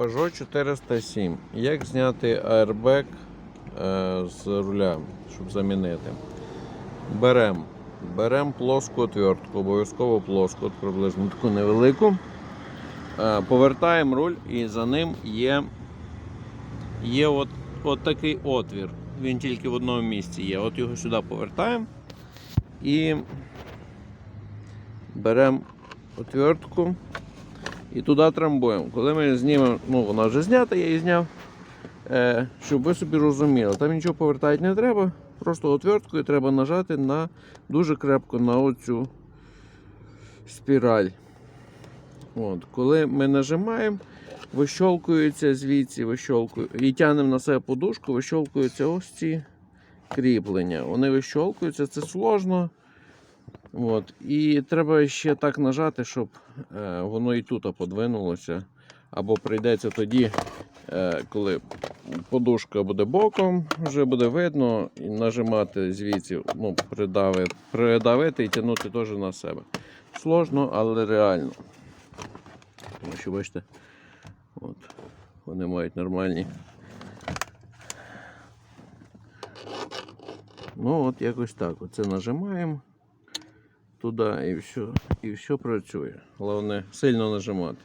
Peugeot 407. Як зняти аербек з руля, щоб замінити? Беремо. Беремо плоску отвертку, обов'язково плоску, приблизно таку невелику. Е, повертаємо руль і за ним є, є от, от такий отвір. Він тільки в одному місці є. От його сюди повертаємо і беремо отвертку і туди трамбуємо. Коли ми знімемо, ну вона вже знята, я її зняв. Е, щоб ви собі розуміли, там нічого повертати не треба, просто отверткою треба нажати на дуже крепко на оцю спіраль. От, коли ми нажимаємо, вищолкується звідси, вищолкує, і тягнемо на себе подушку, вищолкуються ось ці кріплення. Вони вищолкуються, це сложно. От. І треба ще так нажати, щоб е, воно і тут подвинулося. Або прийдеться тоді, е, коли подушка буде боком, вже буде видно, і нажимати звідси, ну, придави, придавити і тягнути теж на себе. Сложно, але реально. Тому що бачите, от, вони мають нормальні. Ну, от якось так. Оце нажимаємо туди і все, і все працює. Головне сильно нажимати.